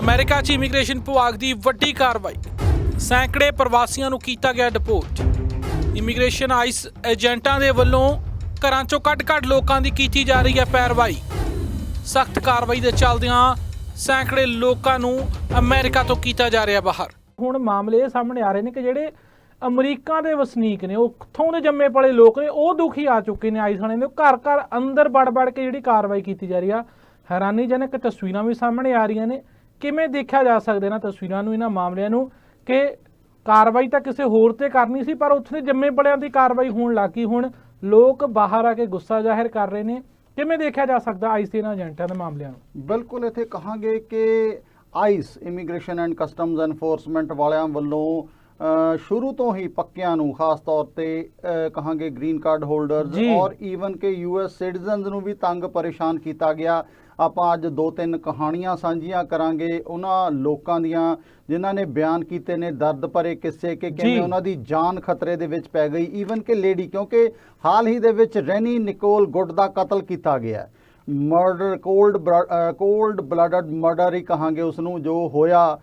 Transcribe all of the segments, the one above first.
America 'ਚ immigration ਵਿਭਾਗ ਦੀ ਵੱਡੀ ਕਾਰਵਾਈ। ਸੈਂਕੜੇ ਪ੍ਰਵਾਸੀਆਂ ਨੂੰ ਕੀਤਾ ਗਿਆ ਡਿਪੋਰਟ। ਇਮੀਗ੍ਰੇਸ਼ਨ ਆਈਸ ਏਜੰਟਾਂ ਦੇ ਵੱਲੋਂ ਘਰਾਂ 'ਚੋਂ ਕੱਢ-ਕੱਢ ਲੋਕਾਂ ਦੀ ਕੀਤੀ ਜਾ ਰਹੀ ਹੈ ਪੈਰਵਾਈ। ਸਖਤ ਕਾਰਵਾਈ ਦੇ ਚੱਲਦਿਆਂ ਸੈਂਕੜੇ ਲੋਕਾਂ ਨੂੰ ਅਮਰੀਕਾ ਤੋਂ ਕੀਤਾ ਜਾ ਰਿਹਾ ਬਾਹਰ। ਹੁਣ ਮਾਮਲੇ ਇਹ ਸਾਹਮਣੇ ਆ ਰਹੇ ਨੇ ਕਿ ਜਿਹੜੇ ਅਮਰੀਕਾ ਦੇ ਵਸਨੀਕ ਨੇ, ਉਹ ਉੱਥੋਂ ਦੇ ਜੰਮੇ ਪਲੇ ਲੋਕ ਨੇ, ਉਹ ਦੁਖੀ ਆ ਚੁੱਕੇ ਨੇ ਆਈਸ ਖਾਣੇ ਦੇ ਘਰ ਘਰ ਅੰਦਰ ਵੜ ਵੜ ਕੇ ਜਿਹੜੀ ਕਾਰਵਾਈ ਕੀਤੀ ਜਾ ਰਹੀ ਆ, ਹੈਰਾਨੀਜਨਕ ਤਸਵੀਰਾਂ ਵੀ ਸਾਹਮਣੇ ਆ ਰਹੀਆਂ ਨੇ। ਕਿਵੇਂ ਦੇਖਿਆ ਜਾ ਸਕਦਾ ਇਹਨਾਂ ਤਸਵੀਰਾਂ ਨੂੰ ਇਹਨਾਂ ਮਾਮਲਿਆਂ ਨੂੰ ਕਿ ਕਾਰਵਾਈ ਤਾਂ ਕਿਸੇ ਹੋਰ ਤੇ ਕਰਨੀ ਸੀ ਪਰ ਉੱਥੇ ਜੰਮੇ ਪਲਿਆਂ ਦੀ ਕਾਰਵਾਈ ਹੋਣ ਲੱਗੀ ਹੁਣ। ਲੋਕ ਬਾਹਰ ਆ ਕੇ ਗੁੱਸਾ ਜ਼ਾਹਿਰ ਕਰ ਰਹੇ ਨੇ। ਕਿਵੇਂ ਦੇਖਿਆ ਜਾ ਸਕਦਾ ਆਈਸ ਦੇ ਏਜੰਟਾਂ ਦੇ ਮਾਮਲਿਆਂ ਨੂੰ? ਬਿਲਕੁਲ ਇੱਥੇ ਕਹਾਂਗੇ ਕਿ ICE immigration and customs enforcement ਵਾਲਿਆਂ ਵੱਲੋਂ ਸ਼ੁਰੂ ਤੋਂ ਹੀ ਪੱਕਿਆਂ ਨੂੰ ਖਾਸ ਤੌਰ ਤੇ ਕਹਾਂਗੇ ਗ੍ਰੀਨ ਕਾਰਡ ਹੋਲਡਰਸ। ਔਰ ਈਵਨ ਕਿ ਯੂਐਸ ਸਿਟੀਜ਼ਨਸ ਨੂੰ ਵੀ ਤੰਗ ਪਰੇਸ਼ਾਨ ਕੀਤਾ ਗਿਆ। ਆਪਾਂ ਅੱਜ ਦੋ ਤਿੰਨ ਕਹਾਣੀਆਂ ਸਾਂਝੀਆਂ ਕਰਾਂਗੇ ਉਹਨਾਂ ਲੋਕਾਂ ਦੀਆਂ ਜਿਨ੍ਹਾਂ ਨੇ ਬਿਆਨ ਕੀਤੇ ਨੇ ਦਰਦ ਭਰੇ ਕਿੱਸੇ ਕਿ। ਕਿਵੇਂ ਉਹਨਾਂ ਦੀ ਜਾਨ ਖਤਰੇ ਦੇ ਵਿੱਚ ਪੈ ਗਈ ਈਵਨ ਕਿ ਲੇਡੀ ਕਿਉਂਕਿ ਹਾਲ ਹੀ ਦੇ ਵਿੱਚ ਰੈਨੀ ਨਿਕੋਲ ਗੁੱਡ ਦਾ ਕਤਲ ਕੀਤਾ ਗਿਆ ਹੈ। Murder cold cold blooded murder ਹੀ ਕਹਾਂਗੇ ਉਸ ਨੂੰ ਜੋ ਹੋਇਆ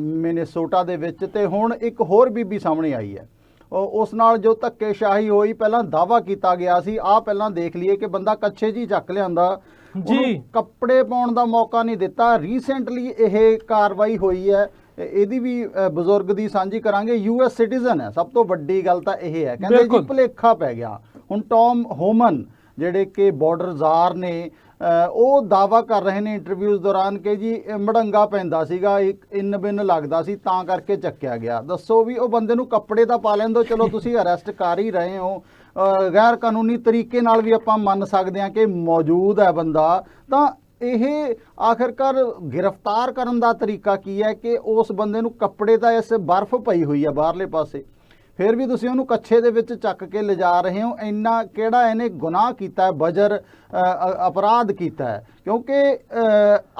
ਮਿਨੇਸੋਟਾ ਦੇ ਵਿੱਚ ਤੇ ਹੁਣ ਇੱਕ ਹੋਰ ਬੀਬੀ ਸਾਹਮਣੇ ਆਈ ਹੈ ਉਸ ਨਾਲ ਜੋ ਧੱਕੇਸ਼ਾਹੀ ਹੋਈ ਪਹਿਲਾਂ ਦਾਵਾ ਕੀਤਾ ਗਿਆ ਸੀ ਆ ਪਹਿਲਾਂ ਦੇਖ ਲਈਏ ਕਿ ਬੰਦਾ ਕੱਛੇ ਜੀ ਚੱਕ ਲਿਆਂਦਾ। ਉਹਨੂੰ ਕੱਪੜੇ ਪਾਉਣ ਦਾ ਮੌਕਾ ਨਹੀਂ ਦਿੱਤਾ। ਰੀਸੈਂਟਲੀ ਇਹ ਕਾਰਵਾਈ ਹੋਈ ਹੈ। ਇਹ- ਇਹਦੀ ਵੀ ਬਜ਼ੁਰਗ ਦੀ ਸਾਂਝੀ ਕਰਾਂਗੇ। ਯੂਐਸ ਸਿਟੀਜ਼ਨ ਹੈ। ਸਭ ਤੋਂ ਵੱਡੀ ਗੱਲ ਤਾਂ ਇਹ ਹੈ। ਕਹਿੰਦੇ ਜੀ। ਭੁਲੇਖਾ ਪੈ ਗਿਆ। ਹੁਣ ਟੌਮ ਹੋਮਨ ਜਿਹੜੇ ਕਿ ਬਾਰਡਰ ਜ਼ਾਰ ਨੇ ਉਹ ਦਾਵਾ ਕਰ ਰਹੇ ਨੇ ਇੰਟਰਵਿਊਜ਼ ਦੌਰਾਨ ਕਿ ਜੀ ਮੜੰਗਾ ਪੈਂਦਾ ਸੀਗਾ। ਇੱਕ ਇਨ ਬਿਨ ਲੱਗਦਾ ਸੀ ਤਾਂ ਕਰਕੇ ਚੱਕਿਆ ਗਿਆ। ਦੱਸੋ ਵੀ ਉਹ ਬੰਦੇ ਨੂੰ ਕੱਪੜੇ ਤਾਂ ਪਾ ਲੈਣ ਦਿਓ ਚਲੋ ਤੁਸੀਂ ਅਰੈਸਟ ਕਰ ਹੀ ਰਹੇ ਹੋ। ਗੈਰ ਕਾਨੂੰਨੀ ਤਰੀਕੇ ਨਾਲ ਵੀ ਆਪਾਂ ਮੰਨ ਸਕਦੇ ਹਾਂ ਕਿ ਮੌਜੂਦ ਹੈ ਬੰਦਾ, ਤਾਂ ਇਹ ਆਖਰਕਾਰ ਗ੍ਰਿਫਤਾਰ ਕਰਨ ਦਾ ਤਰੀਕਾ ਕੀ ਹੈ ਕਿ ਉਸ ਬੰਦੇ ਨੂੰ ਕੱਪੜੇ ਤਾਂ ਇਸ ਬਰਫ਼ ਪਈ ਹੋਈ ਹੈ ਬਾਹਰਲੇ ਪਾਸੇ। ਫਿਰ ਵੀ ਤੁਸੀਂ ਉਹਨੂੰ ਕੱਛੇ ਦੇ ਵਿੱਚ ਚੱਕ ਕੇ ਲਿਜਾ ਰਹੇ ਹੋ। ਇੰਨਾ ਕਿਹੜਾ ਇਹਨੇ ਗੁਨਾਹ ਕੀਤਾ ਹੈ ਬਜਰ ਅਪਰਾਧ ਕੀਤਾ ਹੈ। ਕਿਉਂਕਿ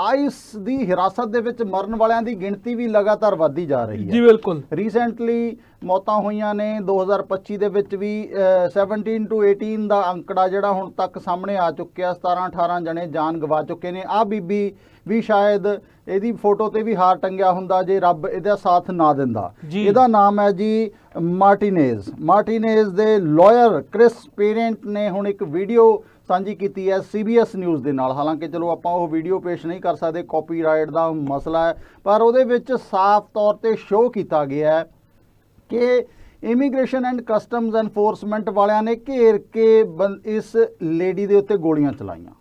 ਆਈਸ ਦੀ ਹਿਰਾਸਤ ਦੇ ਵਿੱਚ ਮਰਨ ਵਾਲਿਆਂ ਦੀ ਗਿਣਤੀ ਵੀ ਲਗਾਤਾਰ ਵੱਧਦੀ ਜਾ ਰਹੀ ਜੀ ਹੈ ਬਿਲਕੁਲ। ਰੀਸੈਂਟਲੀ ਮੌਤਾਂ ਹੋਈਆਂ ਨੇ 2025 ਦੇ ਵਿੱਚ ਵੀ ਅ, 17 ਟੂ 18 ਦਾ ਅੰਕੜਾ ਜਿਹੜਾ ਹੁਣ ਤੱਕ ਸਾਹਮਣੇ ਆ ਚੁੱਕਿਆ 17 18 ਜਣੇ ਜਾਨ ਗਵਾ ਚੁੱਕੇ ਨੇ। ਆ ਬੀਬੀ ਵੀ ਸ਼ਾਇਦ ਇਹਦੀ ਫੋਟੋ ਤੇ ਵੀ ਹਾਰ ਟੰਗਿਆ ਹੁੰਦਾ ਜੇ ਰੱਬ ਇਹਦਾ ਸਾਥ ਨਾ ਦਿੰਦਾ। ਜੀ। ਇਹਦਾ ਨਾਮ ਹੈ ਜੀ ਮਾਰਟੀਨੇਜ਼। ਮਾਰਟੀਨੇਜ਼ ਦੇ ਲਾਇਰ ਕ੍ਰਿਸ ਪੇਰੈਂਟ ਨੇ ਹੁਣ ਇੱਕ ਵੀਡੀਓ ਸਾਂਝੀ ਕੀਤੀ ਹੈ ਸੀਬੀਐਸ ਨਿਊਜ਼ ਦੇ ਨਾਲ। ਹਾਲਾਂਕਿ ਚਲੋ ਆਪਾਂ ਉਹ ਵੀਡੀਓ ਪੇਸ਼ ਨਹੀਂ ਕਰ ਸਕਦੇ, ਕਾਪੀਰਾਈਟ ਦਾ ਮਸਲਾ ਹੈ, ਪਰ ਉਹਦੇ ਵਿੱਚ ਸਾਫ਼ ਤੌਰ ਤੇ ਸ਼ੋਅ ਕੀਤਾ ਗਿਆ ਹੈ ਕਿ ਇਮੀਗ੍ਰੇਸ਼ਨ ਐਂਡ ਕਸਟਮਸ ਐਨਫੋਰਸਮੈਂਟ ਵਾਲਿਆਂ ਨੇ ਘੇਰ ਕੇ ਬੰ- ਇਸ ਲੇਡੀ ਦੇ ਉੱਤੇ ਗੋਲੀਆਂ ਚਲਾਈਆਂ।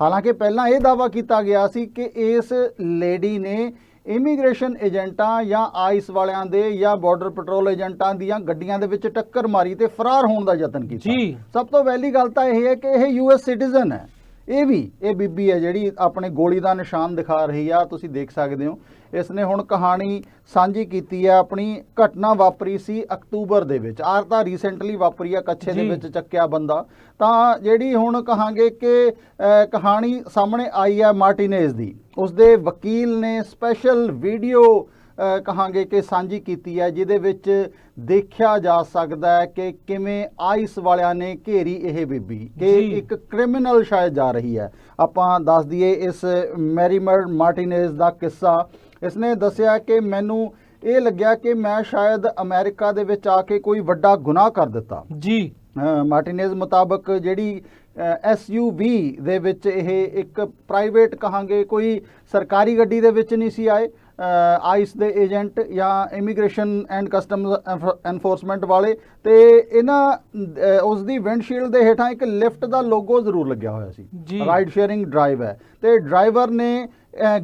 ਹਾਲਾਂਕਿ ਪਹਿਲਾਂ ਇਹ ਦਾਵਾ ਕੀਤਾ ਗਿਆ ਸੀ ਕਿ ਇਸ ਲੇਡੀ ਨੇ ਇਮੀਗ੍ਰੇਸ਼ਨ ਏਜੰਟਾਂ ਜਾਂ ਆਈਸ ਵਾਲਿਆਂ ਦੇ ਜਾਂ ਬਾਰਡਰ ਪੈਟਰੋਲ ਏਜੰਟਾਂ ਦੀਆਂ ਗੱਡੀਆਂ ਦੇ ਵਿੱਚ ਟੱਕਰ ਮਾਰੀ ਤੇ ਫਰਾਰ ਹੋਣ ਦਾ ਯਤਨ ਕੀਤਾ। ਜੀ। ਸਭ ਤੋਂ ਪਹਿਲੀ ਗੱਲ ਤਾਂ ਇਹ ਹੈ ਕਿ ਇਹ ਯੂਐਸ ਸਿਟੀਜ਼ਨ ਹੈ। ਇਹ ਵੀ ਇਹ ਬੀਬੀ ਹੈ ਜਿਹੜੀ ਆਪਣੇ ਗੋਲੀ ਦਾ ਨਿਸ਼ਾਨ ਦਿਖਾ ਰਹੀ ਆ ਤੁਸੀਂ ਦੇਖ ਸਕਦੇ ਹੋ। ਇਸ ਨੇ ਹੁਣ ਕਹਾਣੀ ਸਾਂਝੀ ਕੀਤੀ ਹੈ। ਆਪਣੀ ਘਟਨਾ ਵਾਪਰੀ ਸੀ ਅਕਤੂਬਰ ਦੇ ਵਿੱਚ। ਆਰ ਤਾਂ ਰੀਸੈਂਟਲੀ ਵਾਪਰੀ ਆ ਕੱਛੇ ਦੇ। ਵਿੱਚ ਚੱਕਿਆ ਬੰਦਾ। ਤਾਂ ਜਿਹੜੀ ਹੁਣ ਕਹਾਂਗੇ ਕਿ ਕਹਾਣੀ ਸਾਹਮਣੇ ਆਈ ਹੈ ਮਾਰਟੀਨੇਜ਼ ਦੀ। ਉਸਦੇ ਵਕੀਲ ਨੇ ਸਪੈਸ਼ਲ ਵੀਡੀਓ ਕਹਾਂਗੇ ਕਿ ਸਾਂਝੀ ਕੀਤੀ ਹੈ ਜਿਹਦੇ ਵਿੱਚ ਦੇਖਿਆ ਜਾ ਸਕਦਾ ਹੈ ਕਿ ਕਿਵੇਂ ਆਈਸ ਵਾਲਿਆਂ ਨੇ ਘੇਰੀ ਇਹ ਬੀਬੀ ਕਿ। ਇੱਕ ਕ੍ਰਿਮੀਨਲ ਸ਼ਾਇਦ ਜਾ ਰਹੀ ਹੈ। ਆਪਾਂ ਦੱਸ ਦਈਏ ਇਸ ਮੈਰੀਮਰ ਮਾਰਟੀਨੇਜ਼ ਦਾ ਕਿੱਸਾ। ਇਸਨੇ ਦੱਸਿਆ ਕਿ ਮੈਨੂੰ ਇਹ ਲੱਗਿਆ ਕਿ ਮੈਂ ਸ਼ਾਇਦ ਅਮਰੀਕਾ ਦੇ ਵਿੱਚ ਆ ਕੇ ਕੋਈ ਵੱਡਾ ਗੁਨਾਹ ਕਰ ਦਿੱਤਾ। ਜੀ। ਮਾਰਟੀਨੇਜ਼ ਮੁਤਾਬਕ ਜਿਹੜੀ ਐਸਯੂਵੀ ਦੇ ਵਿੱਚ ਇਹ ਇੱਕ ਪ੍ਰਾਈਵੇਟ ਕਹਾਂਗੇ ਕੋਈ ਸਰਕਾਰੀ ਗੱਡੀ ਦੇ ਵਿੱਚ ਨਹੀਂ ਸੀ ਆਏ। ਆਈਸ ਦੇ ਏਜੰਟ ਜਾਂ ਇਮੀਗ੍ਰੇਸ਼ਨ ਐਂਡ ਕਸਟਮਸ ਐਨਫੋਰਸਮੈਂਟ ਵਾਲੇ ਤੇ ਇਹਨਾਂ ਉਸ ਦੀ ਵਿੰਡਸ਼ੀਲਡ ਦੇ ਹੇਠਾਂ ਇੱਕ ਲਿਫਟ ਦਾ ਲੋਗੋ ਜ਼ਰੂਰ ਲੱਗਿਆ ਹੋਇਆ ਸੀ। ਰਾਈਡ ਸ਼ੇਅਰਿੰਗ ਡਰਾਈਵ ਹੈ। ਤੇ ਡਰਾਈਵਰ ਨੇ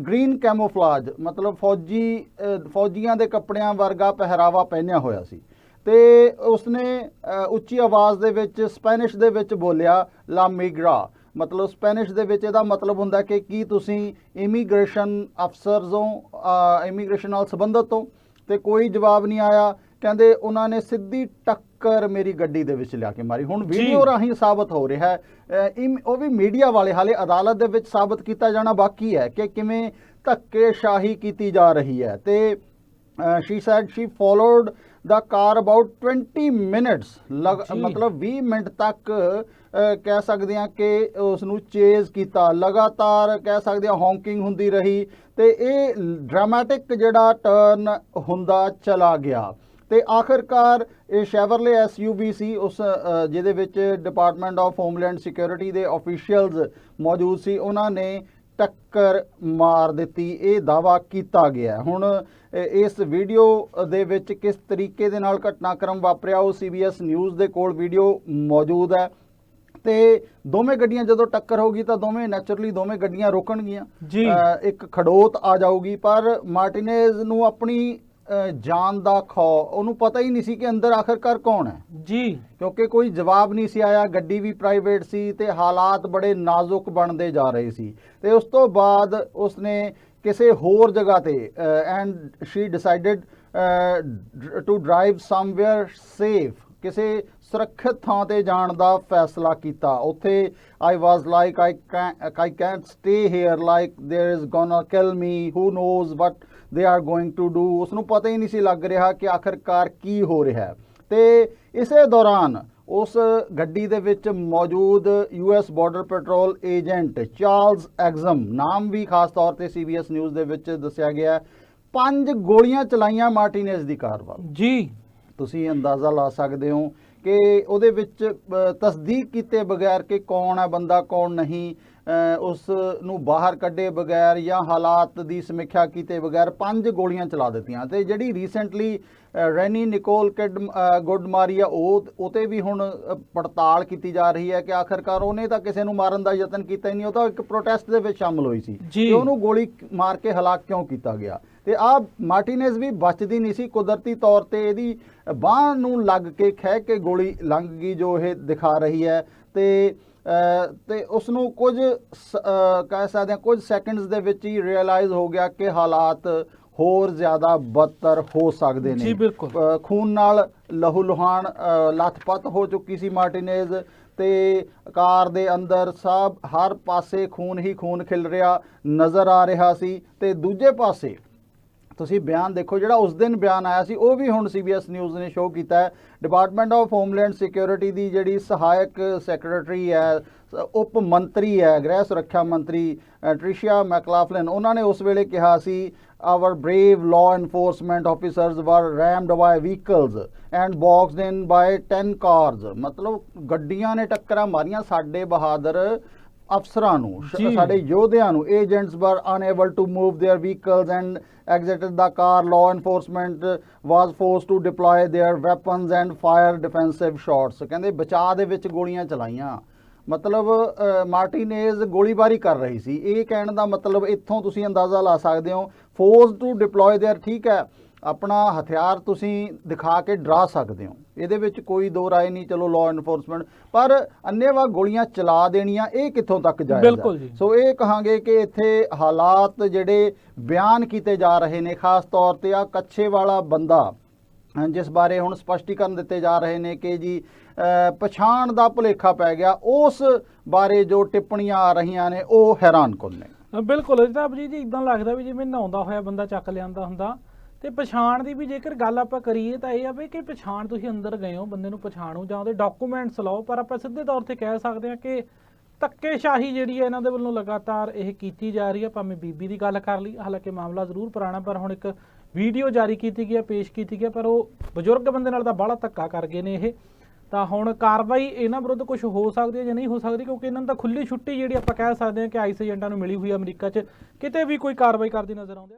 ਗ੍ਰੀਨ ਕੈਮੋਫਲਾਜ ਮਤਲਬ ਫੌਜੀ ਫੌਜੀਆਂ ਦੇ ਕੱਪੜਿਆਂ ਵਰਗਾ ਪਹਿਰਾਵਾ ਪਹਿਨਿਆ ਹੋਇਆ ਸੀ। ਤੇ ਉਸਨੇ ਉੱਚੀ ਆਵਾਜ਼ ਦੇ ਵਿੱਚ, ਸਪੈਨਿਸ਼ ਦੇ ਵਿੱਚ ਬੋਲਿਆ, ਲਾ ਮਿਗਰਾ। ਮਤਲਬ ਸਪੈਨਿਸ਼ ਦੇ ਵਿੱਚ ਇਹਦਾ ਮਤਲਬ ਹੁੰਦਾ ਕਿ ਕੀ ਤੁਸੀਂ ਇਮੀਗ੍ਰੇਸ਼ਨ ਅਫਸਰਸ ਹੋ ਇਮੀਗ੍ਰੇਸ਼ਨ ਨਾਲ ਸੰਬੰਧਿਤ ਹੋ। ਤੇ ਕੋਈ ਜਵਾਬ ਨਹੀਂ ਆਇਆ। ਕਹਿੰਦੇ ਉਹਨਾਂ ਨੇ ਸਿੱਧੀ ਟੱਕ ਟੱਕਰ ਮੇਰੀ ਗੱਡੀ ਦੇ ਵਿੱਚ ਲਿਆ ਕੇ ਮਾਰੀ। ਹੁਣ। ਵੀਡੀਓ ਰਾਹੀਂ ਸਾਬਤ ਹੋ ਰਿਹਾ ਹੈ। ਉਹ ਵੀ ਮੀਡੀਆ ਵਾਲੇ ਹਾਲੇ ਅਦਾਲਤ ਦੇ ਵਿੱਚ ਸਾਬਤ ਕੀਤਾ ਜਾਣਾ ਬਾਕੀ ਹੈ ਕਿ ਕਿਵੇਂ ਧੱਕੇਸ਼ਾਹੀ ਕੀਤੀ ਜਾ ਰਹੀ ਹੈ। ਤੇ she said she followed the car about 20 minutes. ਮਤਲਬ 20 ਮਿੰਟ ਤੱਕ ਕਹਿ ਸਕਦੇ ਹਾਂ ਕਿ ਉਸ ਨੂੰ ਚੇਜ਼ ਕੀਤਾ। ਲਗਾਤਾਰ ਕਹਿ ਸਕਦੇ ਹਾਂ ਹੌਂਕਿੰਗ ਹੁੰਦੀ ਰਹੀ। ਤੇ ਇਹ ਡਰਾਮੈਟਿਕ ਜਿਹੜਾ ਟਰਨ ਹੁੰਦਾ ਚਲਾ ਗਿਆ। ਤੇ ਆਖਰਕਾਰ ਇਹ ਸ਼ੈਵਰਲੇ ਐਸਯੂਵੀ ਸੀ ਉਸ ਜਿਹਦੇ ਵਿੱਚ ਡਿਪਾਰਟਮੈਂਟ ਆਫ ਹੋਮਲੈਂਡ ਸਿਕਿਉਰਿਟੀ ਦੇ ਅਫੀਸ਼ੀਅਲਸ ਮੌਜੂਦ ਸੀ ਉਹਨਾਂ ਨੇ ਟੱਕਰ ਮਾਰ ਦਿੱਤੀ ਇਹ ਦਾਵਾ ਕੀਤਾ ਗਿਆ। ਹੁਣ ਇਸ ਵੀਡੀਓ ਦੇ ਵਿੱਚ ਕਿਸ ਤਰੀਕੇ ਦੇ ਨਾਲ ਘਟਨਾਕ੍ਰਮ ਵਾਪਰਿਆ ਉਹ ਸੀਬੀਐਸ ਨਿਊਜ਼ ਦੇ ਕੋਲ ਵੀਡੀਓ ਮੌਜੂਦ ਹੈ। ਤੇ ਦੋਵੇਂ ਗੱਡੀਆਂ ਜਦੋਂ ਟੱਕਰ ਹੋਗੀ ਤਾਂ ਦੋਵੇਂ ਨੈਚੁਰਲੀ ਦੋਵੇਂ ਗੱਡੀਆਂ ਰੋਕਣਗੀਆਂ। ਇੱਕ ਖੜੋਤ ਆ ਜਾਊਗੀ ਪਰ ਮਾਰਟੀਨੇਜ਼ ਨੂੰ ਆਪਣੀ ਜਾਨ ਦਾ ਖੌ ਉਹਨੂੰ ਪਤਾ ਹੀ ਨਹੀਂ ਸੀ ਕਿ ਅੰਦਰ ਆਖਰਕਾਰ ਕੌਣ ਹੈ। ਜੀ। ਕਿਉਂਕਿ ਕੋਈ ਜਵਾਬ ਨਹੀਂ ਸੀ ਆਇਆ ਗੱਡੀ ਵੀ ਪ੍ਰਾਈਵੇਟ ਸੀ ਤੇ ਹਾਲਾਤ ਬੜੇ ਨਾਜ਼ੁਕ ਬਣਦੇ ਜਾ ਰਹੇ ਸੀ। ਤੇ ਉਸ ਤੋਂ ਬਾਅਦ ਉਸਨੇ ਕਿਸੇ ਹੋਰ ਜਗ੍ਹਾ ਤੇ and she decided to drive somewhere safe ਕਿਸੇ ਸੁਰੱਖਿਅਤ ਥਾਂ ਤੇ ਜਾਣ ਦਾ ਫੈਸਲਾ ਕੀਤਾ ਉੱਥੇ I was like I I can't stay here like there is gonna kill me who knows what they are going to do ਉਸ ਨੂੰ ਪਤਾ ਹੀ ਨਹੀਂ ਸੀ ਲੱਗ ਰਿਹਾ ਕਿ ਆਖਰਕਾਰ ਕੀ ਹੋ ਰਿਹਾ ਹੈ ਤੇ ਇਸੇ ਦੌਰਾਨ ਉਸ ਗੱਡੀ ਦੇ ਵਿੱਚ ਮੌਜੂਦ US border patrol agent Charles ਐਗਜ਼ਮ ਨਾਮ ਵੀ ਖਾਸ ਤੌਰ ਤੇ ਸੀਬੀਐਸ ਨਿਊਜ਼ ਦੇ ਵਿੱਚ ਦੱਸਿਆ ਗਿਆ ਹੈ। ਪੰਜ ਗੋਲੀਆਂ ਚਲਾਈਆਂ ਮਾਰਟੀਨੇਜ਼ ਦੀ ਕਾਰ ਵੱਲ ਜੀ ਤੁਸੀਂ ਅੰਦਾਜ਼ਾ ਲਾ ਸਕਦੇ ਹੋ ਕਿ ਉਹਦੇ ਵਿੱਚ ਅ, ਤਸਦੀਕ ਕੀਤੇ ਬਗੈਰ ਕਿ ਕੌਣ ਆ ਬੰਦਾ ਕੌਣ ਨਹੀਂ ਉਸ ਨੂੰ ਬਾਹਰ ਕੱਢੇ ਬਗੈਰ ਜਾਂ ਹਾਲਾਤ ਦੀ ਸਮੀਖਿਆ ਕੀਤੇ ਬਗੈਰ ਪੰਜ ਗੋਲੀਆਂ ਚਲਾ ਦਿੱਤੀਆਂ ਤੇ ਜਿਹੜੀ ਰੀਸੈਂਟਲੀ ਰੈਨੀ ਨਿਕੋਲ ਕਿਡ ਅ, ਗੁੱਡਮਾਰੀ ਆ ਉਹ ਉਤੇ ਵੀ ਹੁਣ ਪੜਤਾਲ ਕੀਤੀ ਜਾ ਰਹੀ ਹੈ ਕਿ ਆਖਰਕਾਰ ਉਹਨੇ ਤਾਂ ਕਿਸੇ ਨੂੰ ਮਾਰਨ ਦਾ ਯਤਨ ਕੀਤਾ ਹੀ ਨਹੀਂ ਉਹ ਤਾਂ ਇੱਕ ਪ੍ਰੋਟੈਸਟ ਦੇ ਵਿੱਚ ਸ਼ਾਮਲ ਹੋਈ ਸੀ। ਤੇ ਉਹਨੂੰ ਗੋਲੀ ਮਾਰ ਕੇ ਹਲਾਕ ਕਿਉਂ ਕੀਤਾ ਗਿਆ ਤੇ ਆ ਮਾਰਟੀਨੇਜ਼ ਵੀ ਬਚਦੀ ਨਹੀਂ ਸੀ ਕੁਦਰਤੀ ਤੌਰ ਤੇ ਇਹਦੀ ਬਾਹ ਨੂੰ ਲੱਗ ਕੇ ਖਹਿ ਕੇ ਗੋਲੀ ਲੰਘ ਗਈ ਜੋ ਇਹ ਦਿਖਾ ਰਹੀ ਹੈ ਤੇ ਤੇ ਉਸ ਨੂੰ ਕੁਝ ਕਹਿ ਸਕਦੇ ਹਾਂ ਕੁਝ ਸੈਕਿੰਡਸ ਦੇ ਵਿੱਚ ਹੀ ਰਿਅਲਾਈਜ਼ ਹੋ ਗਿਆ ਕਿ ਹਾਲਾਤ ਹੋਰ ਜ਼ਿਆਦਾ ਬਦਤਰ ਹੋ ਸਕਦੇ ਨੇ ਜੀ, ਬਿਲਕੁਲ। ਖੂਨ ਨਾਲ ਲਹੂ ਲੁਹਾਨ ਲੱਥਪੱਥ ਹੋ ਚੁੱਕੀ ਸੀ ਮਾਰਟੀਨੇਜ਼ ਤੇ ਕਾਰ ਦੇ ਅੰਦਰ ਸਭ ਹਰ ਪਾਸੇ ਖੂਨ ਹੀ ਖੂਨ ਖਿਲ ਰਿਹਾ ਨਜ਼ਰ ਆ ਰਿਹਾ ਸੀ ਤੇ ਦੂਜੇ ਪਾਸੇ ਤੁਸੀਂ ਬਿਆਨ ਦੇਖੋ ਜਿਹੜਾ ਉਸ ਦਿਨ ਬਿਆਨ ਆਇਆ ਸੀ ਉਹ ਵੀ ਹੁਣ ਸੀਬੀਐਸ ਨਿਊਜ਼ ਨੇ ਸ਼ੋਅ ਕੀਤਾ ਹੈ। ਡਿਪਾਰਟਮੈਂਟ ਆਫ ਹੋਮਲੈਂਡ ਸਿਕਿਉਰਿਟੀ ਦੀ ਜਿਹੜੀ ਸਹਾਇਕ ਸੈਕਟਰੀ ਹੈ ਉਪ ਮੰਤਰੀ ਹੈ ਗ੍ਰਹਿ ਸੁਰੱਖਿਆ ਮੰਤਰੀ ਅ, ਟ੍ਰਿਸ਼ੀਆ ਮੈਕਲਾਫਲਿਨ ਉਹਨਾਂ ਨੇ ਉਸ ਵੇਲੇ ਕਿਹਾ ਸੀ our brave law enforcement officers were rammed by vehicles and boxed in by 10 cars. ਮਤਲਬ ਗੱਡੀਆਂ ਨੇ ਟੱਕਰਾਂ ਮਾਰੀਆਂ ਸਾਡੇ ਬਹਾਦਰ ਅਫਸਰਾਂ ਨੂੰ ਸ਼- ਜੀ। ਸਾਡੇ ਯੋਧਿਆਂ ਨੂੰ agents were unable to move their vehicles and exited the car law enforcement was forced to deploy their weapons and fire defensive shots ਕਹਿੰਦੇ ਬਚਾਅ ਦੇ ਵਿੱਚ ਗੋਲੀਆਂ ਚਲਾਈਆਂ ਮਤਲਬ ਅ, ਮਾਰਟੀਨੇਜ਼ ਗੋਲੀਬਾਰੀ ਕਰ ਰਹੀ ਸੀ ਇਹ ਕਹਿਣ ਦਾ ਮਤਲਬ ਇੱਥੋਂ ਤੁਸੀਂ ਅੰਦਾਜ਼ਾ ਲਾ ਸਕਦੇ ਹੋ ਫੋਰਸ ਟੂ ਡਿਪਲੋਏ देयर ਠੀਕ ਹੈ ਆਪਣਾ ਹਥਿਆਰ ਤੁਸੀਂ ਦਿਖਾ ਕੇ ਡਰਾ ਸਕਦੇ ਹੋ। ਇਹਦੇ ਵਿੱਚ ਕੋਈ ਦੋ ਰਾਏ ਨਹੀਂ ਚਲੋ ਲਾਅ ਐਨਫੋਰਸਮੈਂਟ ਪਰ ਅੰਨੇਵਾਹ ਗੋਲੀਆਂ ਚਲਾ ਦੇਣੀਆਂ ਇਹ ਕਿੱਥੋਂ ਤੱਕ ਜਾਇਜ਼ ਹੈ ਬਿਲਕੁਲ ਜੀ। ਸੋ ਇਹ ਕਹਾਂਗੇ ਕਿ ਇੱਥੇ ਹਾਲਾਤ ਜਿਹੜੇ ਬਿਆਨ ਕੀਤੇ ਜਾ ਰਹੇ ਨੇ ਖਾਸ ਤੌਰ ਤੇ ਆ ਕੱਛੇ ਵਾਲਾ ਬੰਦਾ ਜਿਸ ਬਾਰੇ ਹੁਣ ਸਪਸ਼ਟੀਕਰਨ ਦਿੱਤੇ ਜਾ ਰਹੇ ਨੇ ਕਿ ਜੀ ਪਛਾਣ ਦਾ ਭੁਲੇਖਾ ਪੈ ਗਿਆ ਉਸ ਬਾਰੇ ਜੋ ਟਿੱਪਣੀਆਂ ਆ ਰਹੀਆਂ ਨੇ ਉਹ ਹੈਰਾਨਕੁਨ ਨੇ? ਬਿਲਕੁਲ ਜਨਾਬ ਜੀ ਜੀ ਇਦਾਂ ਲੱਗਦਾ ਵੀ ਜਿਵੇਂ ਨਹਾਉਂਦਾ ਹੋਇਆ ਬੰਦਾ ਚੱਕ ਲਿਆਂਦਾ ਹੁੰਦਾ ਤੇ ਪਛਾਣ ਦੀ ਵੀ ਜੇਕਰ ਗੱਲ ਆਪਾਂ ਕਰੀਏ ਤਾਂ ਇਹ ਆ ਵੀ ਕਿ ਪਛਾਣ ਤੁਸੀਂ ਅੰਦਰ ਗਏ ਹੋ ਬੰਦੇ ਨੂੰ ਪਛਾਣੋ ਜਾਂ ਉਹਦੇ ਡਾਕੂਮੈਂਟਸ ਲਓ ਪਰ ਆਪਾਂ ਸਿੱਧੇ ਤੌਰ ਤੇ ਕਹਿ ਸਕਦੇ ਹਾਂ ਕਿ ਧੱਕੇਸ਼ਾਹੀ ਜਿਹੜੀ ਹੈ ਇਹਨਾਂ ਦੇ ਵੱਲੋਂ ਲਗਾਤਾਰ ਇਹ ਕੀਤੀ ਜਾ ਰਹੀ ਹੈ। ਭਾਵੇਂ ਬੀਬੀ ਦੀ ਗੱਲ ਕਰ ਲਈ ਹਾਲਾਂਕਿ ਮਾਮਲਾ ਜ਼ਰੂਰ ਪੁਰਾਣਾ ਪਰ ਹੁਣ ਇੱਕ ਵੀਡੀਓ ਜਾਰੀ ਕੀਤੀ ਗਈ ਹੈ ਪੇਸ਼ ਕੀਤੀ ਗਈ ਹੈ, ਪਰ ਉਹ ਬਜ਼ੁਰਗ ਬੰਦੇ ਨਾਲ ਤਾਂ ਬਾਹਲਾ ਧੱਕਾ ਕਰ ਗਏ ਨੇ ਇਹ। ਤਾਂ ਹੁਣ ਕਾਰਵਾਈ ਇਹਨਾਂ ਵਿਰੁੱਧ ਕੁਝ ਹੋ ਸਕਦੀ ਹੈ ਜਾਂ ਨਹੀਂ ਹੋ ਸਕਦੀ ਕਿਉਂਕਿ ਇਹਨਾਂ ਨੂੰ ਤਾਂ ਖੁੱਲੀ ਛੁੱਟੀ ਜਿਹੜੀ ਆਪਾਂ ਕਹਿ ਸਕਦੇ ਹਾਂ ਕਿ ਆਈਸ ਏਜੰਟਾਂ ਨੂੰ ਮਿਲੀ ਹੋਈ ਹੈ ਅਮਰੀਕਾ 'ਚ। ਕਿਤੇ ਵੀ ਕੋਈ ਕਾਰਵਾਈ ਕਰਦੀ ਨਜ਼ਰ ਆਉਂਦੀ